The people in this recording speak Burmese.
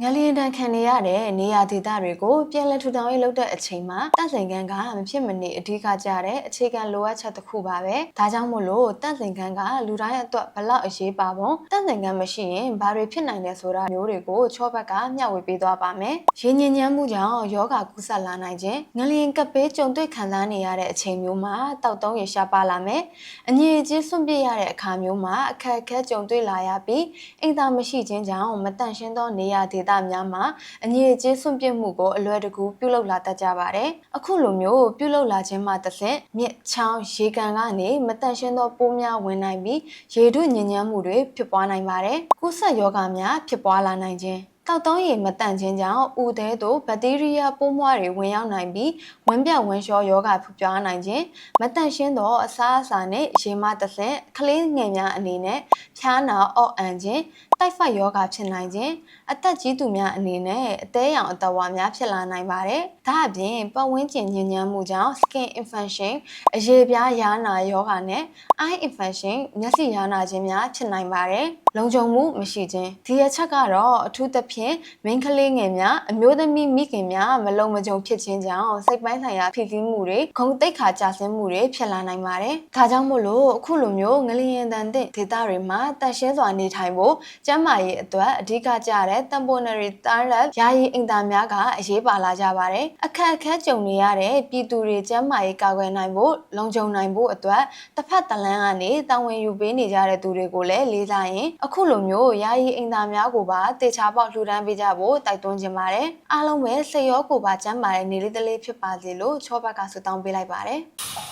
ငလျင်တန်ခံနေရတဲ့နေရာဒေသတွေကိုပြန်လည်ထူထောင်ရေးလုပ်တဲ့အချိန်မှာတန့်စင်ခန်းကမဖြစ်မနေအဓိကကြတဲ့အခြေခံလိုအပ်ချက်တစ်ခုပါပဲဒါကြောင့်မို့လို့တန့်စင်ခန်းကလူတိုင်းအတွက်ဘလောက်အရေးပါပုံတန့်စင်ခန်းမရှိရင်ဘာတွေဖြစ်နိုင်လဲဆိုတာမျိုးတွေကိုချောဘက်ကမျှဝေပေးသွားပါမယ်ရင်းညင်ညမ်းမှုကြောင့်ယောဂကူးစက်လာနိုင်ခြင်းငလျင်ကပ်ပေးကြုံတွေ့ခံစားနေရတဲ့အချိန်မျိုးမှာတောက်တုံးရရှားပါလာမယ်အငြိအကျေးစွန့်ပစ်ရတဲ့အခါမျိုးမှာအခက်အခဲကြုံတွေ့လာရပြီးအိမ်သာမရှိခြင်းကြောင့်မတန့်ရှင်းသောနေရာဒေသများမှာအငြိအကျေးစွန့်ပစ်မှုကိုအလွယ်တကူပြုလုပ်လာတတ်ကြပါတယ်။အခုလိုမျိုးပြုလုပ်လာခြင်းမှတစ်ဆင့်မြစ်ချောင်းရေကန်ကနေမတန့်ရှင်းသောပိုးများဝင်နိုင်ပြီးရေထုညဉ့်ညမ်းမှုတွေဖြစ်ပွားနိုင်ပါတယ်။ကုသယောဂများဖြစ်ပွားလာနိုင်ခြင်း တောက်တုံးရည်မတန့်ခြင်းကြောင့်ဥသေးတို့ဘက်တီးရီးယားပိုးမွှားတွေဝင်ရောက်နိုင်ပြီးဝမ်းပြဝမ်းလျှောယောဂဖြစ်ပွားနိုင်ခြင်းမတန့်ရှင်းသောအစားအစာနဲ့ရေမတစ်ဆင့်ကလေးငယ်များအနေနဲ့ဖြားနာအော့အန်ခြင်းတိုက်ဖိုက်ယောဂဖြစ်နိုင်ခြင်းအသက်ကြီးသူများအနေနဲ့အသေးရောင်အသက်ဝါများဖြစ်လာနိုင်ပါတယ်။ဒါအပြင်ပတ်ဝန်းကျင်ညဉ့်ညမ်းမှုကြောင့် skin infection အရေပြားယားနာယောဂနဲ့ eye infection မျက်စိယားနာခြင်းများဖြစ်နိုင်ပါတယ်။ လုံခြုံမှုမရှိခြင်းဒီအချက်ကတော့အထူးသဖြင့်မိန်းကလေးငယ်များအမျိုးသမီးမိခင်များမလုံမခြုံဖြစ်ခြင်းကြောင့်စိတ်ပိုင်းဆိုင်ရာဖိစီးမှုတွေဂုဏ်သိက္ခာကျဆင်းမှုတွေဖြစ်လာနိုင်ပါတယ်။ဒါကြောင့်မို့လို့အခုလိုမျိုးငလျင်တန်တဲ့ဒေသတွေမှာတန်ရှင်းစွာနေထိုင်ဖို့ကျန်းမာရေးအတွက်အဓိကကျတဲ့ temporary toilet ယာယီအိမ်သာများကအရေးပါလာကြပါတယ်။အခက်အခဲကြုံနေရတဲ့ပြည်သူတွေကျန်းမာရေးကာကွယ်နိုင်ဖို့လုံခြုံနိုင်ဖို့အတွက်တစ်ဖက်တလန်းကနေတာဝန်ယူပေးနေကြတဲ့သူတွေကိုလည်းလေးစားရင်အခုလိုမျိုးယာယီအိမ်သာများကိုပါတေချာပေါက်လှူဒန်းပေးကြဖို့တိုက်တွန်းခြင်းပါတယ်။အားလုံးပဲစိတ်ရောကိုယ်ပါကျန်းမာတဲ့နေလေးတလေးဖြစ်ပါစေလို့ချောဘက်ကဆုတောင်းပေးလိုက်ပါတယ်။